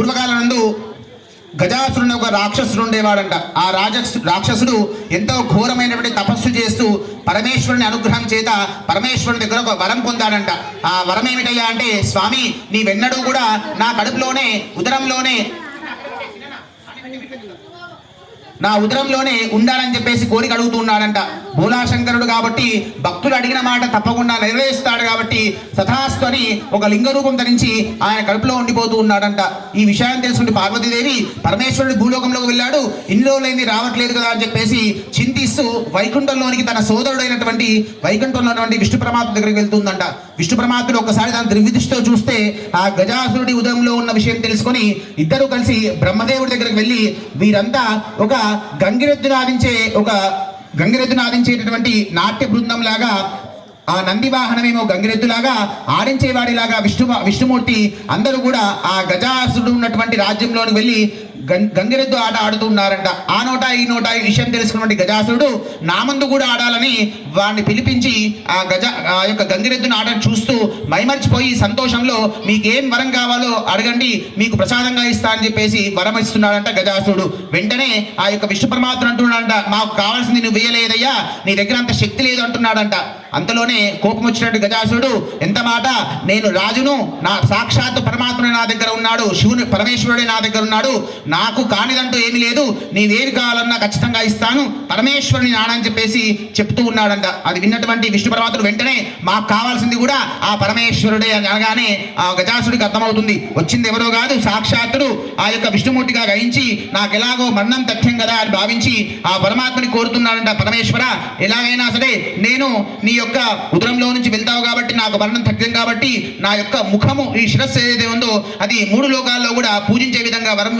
పూర్వకాలం నందు గజాసురుని ఒక రాక్షసుడు ఉండేవాడంట. ఆ రాజస్ రాక్షసుడు ఎంతో ఘోరమైనటువంటి తపస్సు చేస్తూ పరమేశ్వరుని అనుగ్రహం చేత పరమేశ్వరుని దగ్గర ఒక వరం పొందాడంట. ఆ వరం ఏమిటయ్యా అంటే స్వామి నీవెన్నడూ కూడా నా కడుపులోనే ఉదరంలోనే నా ఉదరంలోనే ఉండాలని చెప్పేసి కోరిక అడుగుతున్నాడంట. భూలాశంకరుడు కాబట్టి భక్తులు అడిగిన మాట తప్పకుండా నెరవేరుస్తాడు కాబట్టి తథాస్తు అని ఒక లింగ రూపం ధరించి ఆయన కడుపులో ఉండిపోతూ ఉన్నాడంట. ఈ విషయాన్ని తెలుసుకుంటే పార్వతీదేవి పరమేశ్వరుడు భూలోకంలోకి వెళ్ళాడు. ఇన్ని రోజులైంది రావట్లేదు కదా అని చెప్పేసి చింతిస్తూ వైకుంఠంలోనికి తన సోదరుడైనటువంటి వైకుంఠంలో ఉన్నటువంటి విష్ణు పరమాత్మ దగ్గరికి వెళ్తుందంట. విష్ణు పరమాత్ముడు ఒకసారి తన త్రివిధిష్తో చూస్తే ఆ గజాసురుడి ఉదయంలో ఉన్న విషయం తెలుసుకొని ఇద్దరు కలిసి బ్రహ్మదేవుడి దగ్గరికి వెళ్ళి వీరంతా ఒక గంగిరెద్దు ఆడించే ఒక గంగిరెద్దును నాదించేటటువంటి నాట్య బృందం లాగా ఆ నంది వాహనమేమో గంగిరెద్దులాగా ఆడించేవాడిలాగా విష్ణు విష్ణుమూర్తి అందరూ కూడా ఆ గజాసుడు ఉన్నటువంటి రాజ్యంలోకి వెళ్ళి గంగిరెద్దు ఆట ఆడుతున్నారంట. ఆ నోట ఈ నోట ఈ విషయం తెలుసుకున్నటువంటి గజాసురుడు నామందు కూడా ఆడాలని వాడిని పిలిపించి ఆ గజ ఆ యొక్క గంగిరెద్దును ఆటను చూస్తూ మైమర్చిపోయి సంతోషంలో మీకేం వరం కావాలో అడగండి మీకు ప్రసాదంగా ఇస్తా అని చెప్పేసి వరం ఇస్తున్నాడంట గజాసురుడు. వెంటనే ఆ యొక్క విష్ణు పరమాత్ముడు అంటున్నాడంట మాకు కావాల్సింది నువ్వు వేయలేదయ్యా నీ దగ్గర అంత శక్తి లేదు అంటున్నాడంట. అంతలోనే కోపం వచ్చినట్టు గజాసురుడు ఎంత మాట నేను రాజును నా సాక్షాత్ పరమాత్ముడు నా దగ్గర ఉన్నాడు శివుని పరమేశ్వరుడే నా దగ్గర ఉన్నాడు నా నాకు కానిదంటూ ఏమీ లేదు. నీవేది కావాలన్నా ఖచ్చితంగా ఇస్తాను. పరమేశ్వరుని నాడని చెప్పేసి చెప్తూ ఉన్నాడంట. అది విన్నటువంటి విష్ణు పరమాత్ముడు వెంటనే మాకు కావాల్సింది కూడా ఆ పరమేశ్వరుడే అని అనగానే ఆ గజాసుడికి అర్థమవుతుంది. వచ్చింది ఎవరో కాదు సాక్షాత్తుడు ఆ యొక్క విష్ణుమూర్తిగా గ్రహించి నాకు ఎలాగో మరణం తథ్యం కదా అని భావించి ఆ పరమాత్మని కోరుతున్నాడంట. పరమేశ్వర ఎలాగైనా సరే నేను నీ యొక్క ఉదరంలో నుంచి వెళ్తావు కాబట్టి నాకు మరణం తథ్యం కాబట్టి నా యొక్క ముఖము ఈ శిరస్సు ఏదైతే ఉందో అది మూడు లోకాల్లో కూడా పూజించే విధంగా వరం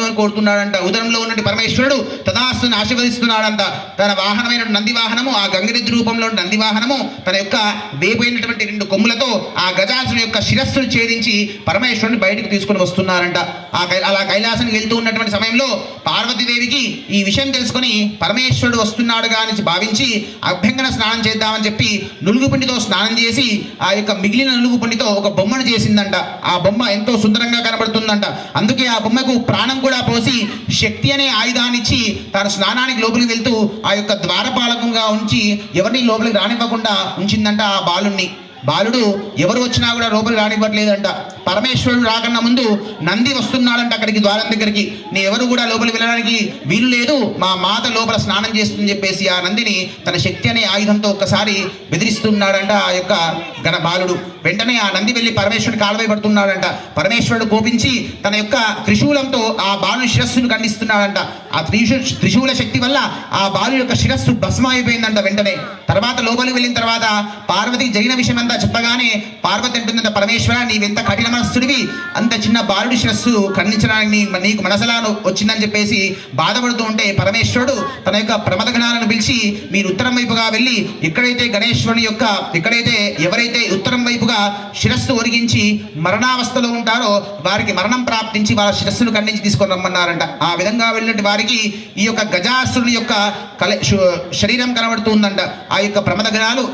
కోరుతున్నాడంట ఉదరంలో ఉన్నటువంటి పరమేశ్వరుడు తదాస్తుని ఆశీర్వదిస్తున్నాడంట. తన వాహనమైన నంది వాహనము ఆ గంగిరెద్దు రూపంలో ఉన్న నంది వాహనము తన యొక్క వేపైనటువంటి రెండు కొమ్ములతో ఆ గజాసుని యొక్క శిరస్సును ఛేదించి పరమేశ్వరుని బయటకు తీసుకొని వస్తున్నారంట. ఆ కై- అలా కైలాసానికి వెళ్తూ ఉన్నటువంటి సమయంలో పార్వతీదేవికి ఈ విషయం తెలుసుకొని పరమేశ్వరుడు వస్తున్నాడుగా అని భావించి అభ్యంగన స్నానం చేద్దామని చెప్పి నులుగుపిండితో స్నానం చేసి ఆ యొక్క మిగిలిన నులుగుపిండితో ఒక బొమ్మను చేసిందంట. ఆ బొమ్మ ఎంతో సుందరంగా కనబడుతుందంట. అందుకే ఆ బొమ్మకు ప్రాణం కూడా పోసి శక్తి అనే ఆయుధాన్ని ఇచ్చి తన స్నానానికి లోపలికి వెళ్తూ ఆ యొక్క ద్వారపాలకంగా ఉంచి ఎవరిని లోపలికి రానివ్వకుండా ఉంచిందంట ఆ బాలుణ్ణి. బాలుడు ఎవరు వచ్చినా కూడా లోపలికి రానివ్వట్లేదంట. పరమేశ్వరుడు రాకన్నా ముందు నంది వస్తున్నాడంట అక్కడికి ద్వారం దగ్గరికి. నీ ఎవరు కూడా లోపలికి వెళ్ళడానికి వీలు లేదు. మా మాత లోపల స్నానం చేస్తుందని చెప్పేసి ఆ నందిని తన శక్తి అనే ఆయుధంతో ఒక్కసారి బెదిరిస్తున్నాడంట ఆ యొక్క గణ బాలుడు. వెంటనే ఆ నంది వెళ్ళి పరమేశ్వరుడు కాలవై పడుతున్నాడంట. పరమేశ్వరుడు కోపించి తన యొక్క త్రిశూలంతో ఆ బాలు శిరస్సును ఖండిస్తున్నాడంట. ఆ త్రిశూ త్రిశూల శక్తి వల్ల ఆ బాలు యొక్క శిరస్సు భస్మ అయిపోయిందంట వెంటనే. తర్వాత లోపలికి వెళ్ళిన తర్వాత పార్వతికి జరిగిన విషయం అంతా చెప్పగానే పార్వతి అంటుందంట పరమేశ్వర నీవెంత కఠిన మనస్సుడివి అంత చిన్న బాలుడి శిరస్సు ఖండించడానికి నీకు మనసులా వచ్చిందని చెప్పేసి బాధపడుతూ ఉంటే పరమేశ్వరుడు తన యొక్క ప్రమద గణాలను పిలిచి మీరు ఉత్తరం వైపుగా వెళ్ళి ఎక్కడైతే గణేశ్వరుని యొక్క ఎక్కడైతే ఎవరైతే ఉత్తరం వైపుగా శిరస్సు ఒరిగించి మరణావస్థలో ఉంటారో వారికి మరణం ప్రాప్తించి వాళ్ళ శిరస్సును ఖండించి తీసుకొని రమ్మన్నారంట. ఆ విధంగా వెళ్ళినట్టు వారికి ఈ యొక్క గజాసురుని యొక్క కల శరీరం కనబడుతుందంట. ఆ యొక్క ప్రమద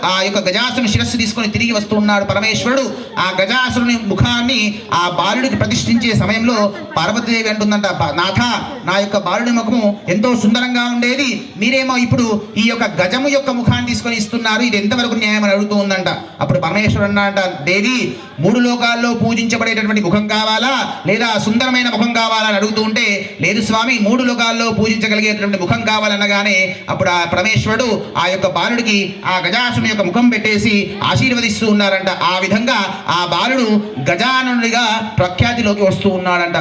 ఆ యొక్క గజాసురుని శిరస్సు తీసుకొని తిరిగి వస్తున్నాడు పరమేశ్వరుడు. ఆ గజాసురుని ముఖాన్ని ఆ బాలుడికి ప్రతిష్ఠించే సమయంలో పార్వతీదేవి అంటుందంట నాథ నా యొక్క బాలుడి ముఖము ఎంతో సుందరంగా ఉండేది. మీరేమో ఇప్పుడు ఈ యొక్క గజము యొక్క ముఖాన్ని తీసుకొని ఇస్తున్నారు. ఇది ఎంతవరకు న్యాయం అని అడుగుతూ ఉందంట. అప్పుడు పరమేశ్వరుడు అన్నాడంట దేవి మూడు లోకాల్లో పూజించబడేటటువంటి ముఖం కావాలా? లేదా సుందరమైన ముఖం కావాలా అని అడుగుతూ ఉంటే లేదు స్వామి మూడు లోకాల్లో పూజించగలిగేటటువంటి ముఖం కావాలనగానే అప్పుడు ఆ పరమేశ్వరుడు ఆ యొక్క బాలుడికి ఆ గజాసుని యొక్క ముఖం పెట్టేసి ఆశీర్వదిస్తూ ఉన్నారంట. ఆ విధంగా ఆ బాలుడు గజానుడిగా ప్రఖ్యాతిలోకి వస్తూ ఉన్నాడంట.